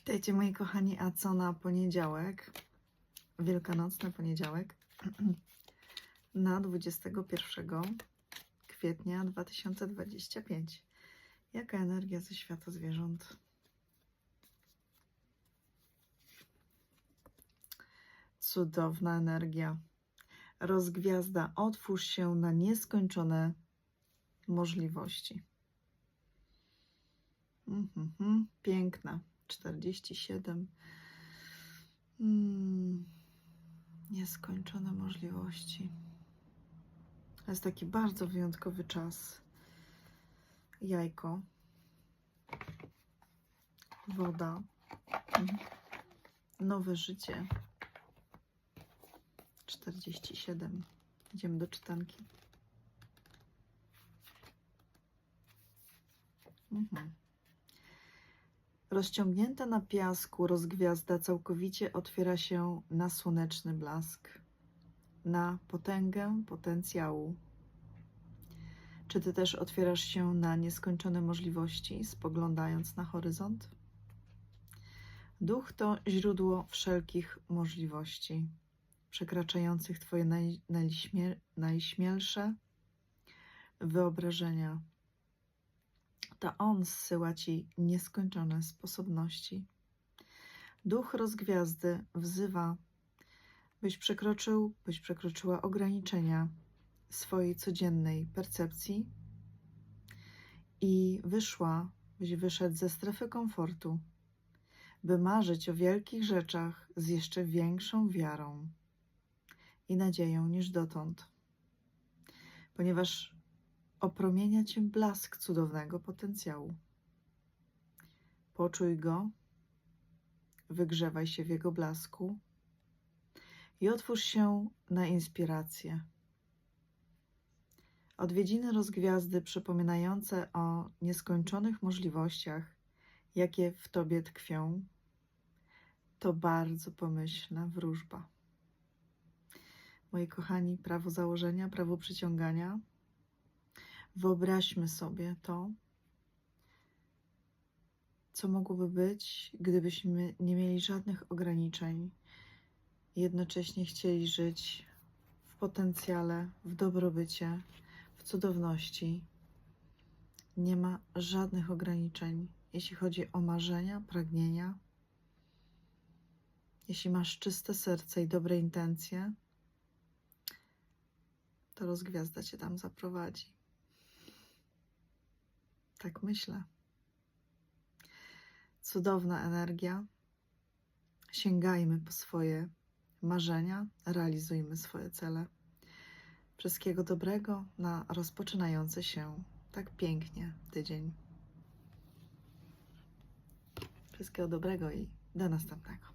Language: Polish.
Witajcie moi kochani, a co na poniedziałek, wielkanocny poniedziałek, na 21 kwietnia 2025. Jaka energia ze świata zwierząt? Cudowna energia. Rozgwiazda, otwórz się na nieskończone możliwości. Mhm, piękna. 47. Mm, nieskończone możliwości. To jest taki bardzo wyjątkowy czas. Jajko. Woda. Mhm. Nowe życie. 47. Idziemy do czytanki. Mhm. Rozciągnięta na piasku rozgwiazda całkowicie otwiera się na słoneczny blask, na potęgę potencjału. Czy ty też otwierasz się na nieskończone możliwości, spoglądając na horyzont? Duch to źródło wszelkich możliwości, przekraczających Twoje naj, najśmie, najśmielsze wyobrażenia to On zsyła Ci nieskończone sposobności. Duch rozgwiazdy wzywa, byś przekroczył, byś przekroczyła ograniczenia swojej codziennej percepcji i wyszła, byś wyszedł ze strefy komfortu, by marzyć o wielkich rzeczach z jeszcze większą wiarą i nadzieją niż dotąd. Ponieważ opromienia cię blask cudownego potencjału. Poczuj go, wygrzewaj się w jego blasku i otwórz się na inspirację. Odwiedziny rozgwiazdy przypominające o nieskończonych możliwościach, jakie w tobie tkwią, to bardzo pomyślna wróżba. Moi kochani, prawo założenia, prawo przyciągania Wyobraźmy sobie to, co mogłoby być, gdybyśmy nie mieli żadnych ograniczeń, jednocześnie chcieli żyć w potencjale, w dobrobycie, w cudowności. Nie ma żadnych ograniczeń, jeśli chodzi o marzenia, pragnienia. Jeśli masz czyste serce i dobre intencje, to rozgwiazda cię tam zaprowadzi. Tak myślę. Cudowna energia. Sięgajmy po swoje marzenia, realizujmy swoje cele. Wszystkiego dobrego na rozpoczynający się tak pięknie tydzień. Wszystkiego dobrego i do następnego.